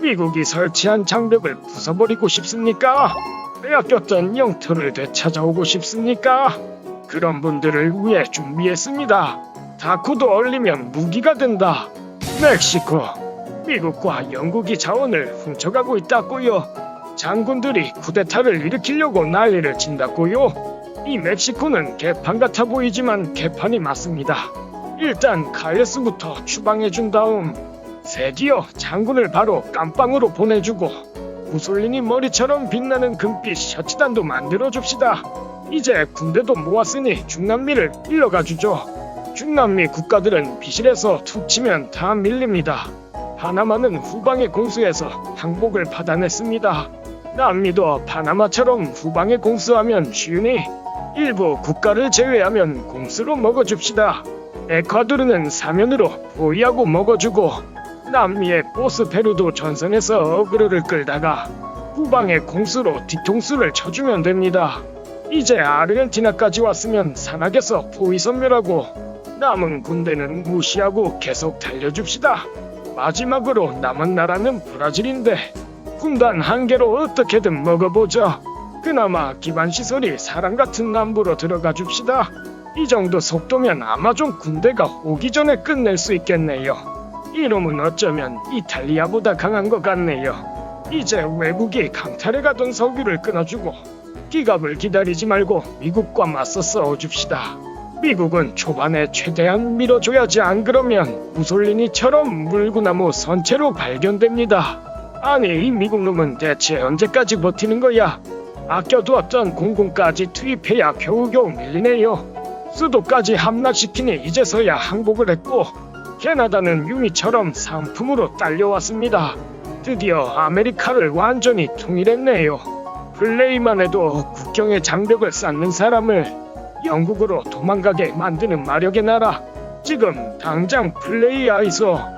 미국이 설치한 장벽을 부숴버리고 싶습니까? 빼앗겼던 영토를 되찾아오고 싶습니까? 그런 분들을 위해 준비했습니다. 다쿠도 얼리면 무기가 된다. 멕시코, 미국과 영국이 자원을 훔쳐가고 있다고요. 장군들이 쿠데타를 일으키려고 난리를 친다고요. 이 멕시코는 개판 같아 보이지만 개판이 맞습니다. 일단 가이어스부터 추방해준 다음 세디어 장군을 바로 깜빵으로 보내주고 무솔리니 머리처럼 빛나는 금빛 셔츠단도 만들어줍시다. 이제 군대도 모았으니 중남미를 일러가 주죠. 중남미 국가들은 비실에서 툭 치면 다 밀립니다. 파나마는 후방의 공수에서 항복을 받아냈습니다. 남미도 파나마처럼 후방에 공수하면 쉬우니 일부 국가를 제외하면 공수로 먹어줍시다. 에콰도르는 사면으로 포위하고 먹어주고 남미의 보스 페루도 전선에서 어그로를 끌다가 후방의 공수로 뒤통수를 쳐주면 됩니다. 이제 아르헨티나까지 왔으면 산악에서 포위 선멸하고 남은 군대는 무시하고 계속 달려줍시다. 마지막으로 남은 나라는 브라질인데 군단 한 개로 어떻게든 먹어보죠. 그나마 기반 시설이 사람 같은 남부로 들어가 줍시다. 이 정도 속도면 아마존 군대가 오기 전에 끝낼 수 있겠네요. 이놈은 어쩌면 이탈리아보다 강한 것 같네요. 이제 외국이 강탈해 가던 석유를 끊어주고 기갑을 기다리지 말고 미국과 맞서 싸워줍시다. 미국은 초반에 최대한 밀어줘야지 안 그러면 무솔리니처럼 물구나무 선체로 발견됩니다. 아니 이 미국 놈은 대체 언제까지 버티는 거야? 아껴두었던 공군까지 투입해야 겨우겨우 밀리네요. 수도까지 함락시키니 이제서야 항복을 했고 캐나다는 유미처럼 상품으로 딸려왔습니다. 드디어 아메리카를 완전히 통일했네요. 플레이만 해도 국경에 장벽을 쌓는 사람을 영국으로 도망가게 만드는 마력의 나라. 지금 당장 플레이아에서